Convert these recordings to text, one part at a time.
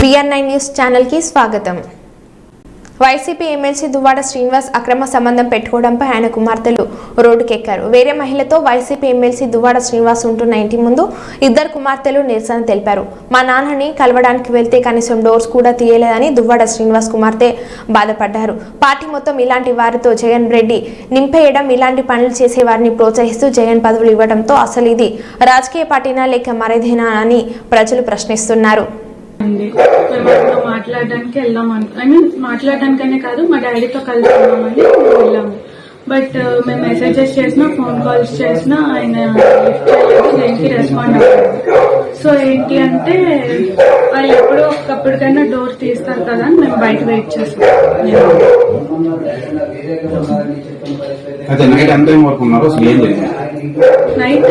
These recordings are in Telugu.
बीआर न्यूज़ ानल की स्वागतम। వైసీపీ ఎమ్మెల్సీ దువ్వాడ శ్రీనివాస్ అక్రమ సంబంధం పెట్టుకోవడంపై ఆయన కుమార్తెలు రోడ్డుకెక్కారు. వేరే మహిళతో వైసీపీ ఎమ్మెల్సీ దువ్వాడ శ్రీనివాస్ ఉంటున్న ఇంటి ముందు ఇద్దరు కుమార్తెలు నిరసన తెలిపారు. మా నాన్నని కలవడానికి వెళ్తే కనీసం డోర్స్ కూడా తీయలేదని దువ్వాడ శ్రీనివాస్ కుమార్తె బాధపడ్డారు. పార్టీ మొత్తం ఇలాంటి వారితో జగన్ రెడ్డి నింపేయడం ఇలాంటి పనులు చేసే వారిని ప్రోత్సహిస్తూ జగన్ పదవులు ఇవ్వడంతో అసలు ఇది రాజకీయ పార్టీనా లేక మరేదేనా అని ప్రజలు ప్రశ్నిస్తున్నారు. అందులో మాట్లాడడానికి వెళ్దాం ఐ మీన్ మాట్లాడడానికనే కాదు మా డాడీతో కలిసి వెళ్ళాము బట్ మేము మెసేజెస్ చేసినా ఫోన్ కాల్స్ చేసినా ఆయన లిఫ్ట్ చేయలేదు దేనికి రెస్పాండ్ అవ్వలేదు. సో ఏంటి అంటే వాళ్ళు ఎప్పుడో ఒకప్పటికైనా డోర్ తీస్తారు కదా అని మేము బయట వెయిట్ చేస్తాం నైట్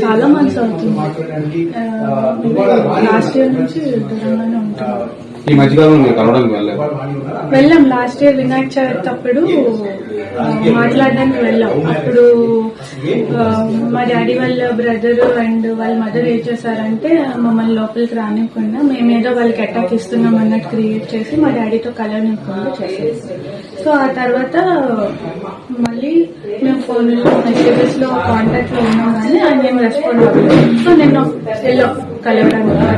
చాలా మంత్స్ అవుతుంది. లాస్ట్ ఇయర్ నుంచి దూరంగానే ఉంటున్నాం ఈ మధ్యకాలంలో మీరు కలవడానికి వెళ్ళలేదు? వెళ్ళాం. లాస్ట్ ఇయర్ వినాయక చవితి అప్పుడు మాట్లాడడానికి వెళ్ళాం. అప్పుడు మా డాడీ వాళ్ళ బ్రదర్ అండ్ వాళ్ళ మదర్ ఏం చేశారంటే మమ్మల్ని లోపలికి రానివ్వకుండా మేమేదో వాళ్ళకి అటాక్ ఇస్తున్నాం అన్నట్టు క్రియేట్ చేసి మా డాడీతో కలవనివ్వకుండా చేసేది సో ఆ తర్వాత మేము మెసేజెస్లో కాంటాక్ట్లో ఉన్నా కానీ ఆయన ఏం రెస్పాండ్ అవ్వలేదు. సో నేను వెళ్ళాం కలవడానికి